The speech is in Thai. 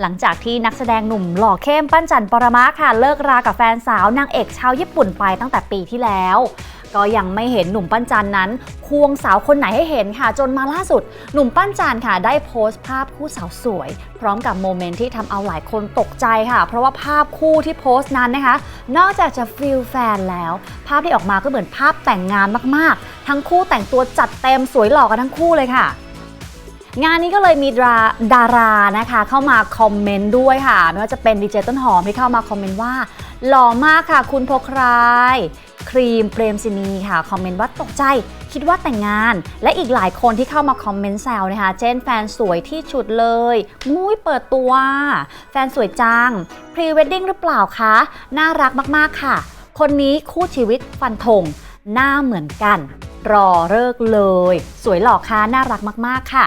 หลังจากที่นักแสดงหนุ่มหล่อเข้มปั้นจันปรมาค่ะเลิกรากับแฟนสาวนางเอกชาวญี่ปุ่นไปตั้งแต่ปีที่แล้ว ก็ยังไม่เห็นหนุ่มปั้นจันนั้น ควงสาวคนไหนให้เห็นค่ะ จนมาล่าสุด หนุ่มปั้นจันค่ะได้โพสต์ภาพคู่สาวสวย พร้อมกับโมเมนต์ที่ทำเอาหลายคนตกใจค่ะ เพราะว่าภาพคู่ที่โพสต์นั้นนะคะ นอกจากจะฟิลแฟนแล้ว ภาพที่ออกมาก็เหมือนภาพแต่งงานมากๆ ทั้งคู่แต่งตัวจัดเต็มสวยหล่อกันทั้งคู่เลยค่ะ งานนี้ก็เลยมีดาดารานะคะ เข้ามาคอมเมนต์ด้วยค่ะ ไม่ว่าจะเป็นดีเจต้นหอมที่เข้ามาคอมเมนต์ว่า หล่อมากค่ะคุณโพครายครีมเปรมซินีค่ะ คอมเมนต์ว่าตกใจ คิดว่าแต่งงาน และอีกหลายคนที่เข้ามาคอมเมนต์แซวนะคะ เช่นแฟนสวยที่ฉุดเลยมุ้ยเปิดตัว แฟนสวยจังพรีเวดดิ้งหรือเปล่าคะ น่ารักมากๆค่ะ คนนี้คู่ชีวิตฟันธงหน้าเหมือนกัน รอเลิกเลย สวยหล่อค่ะน่ารักมากๆค่ะ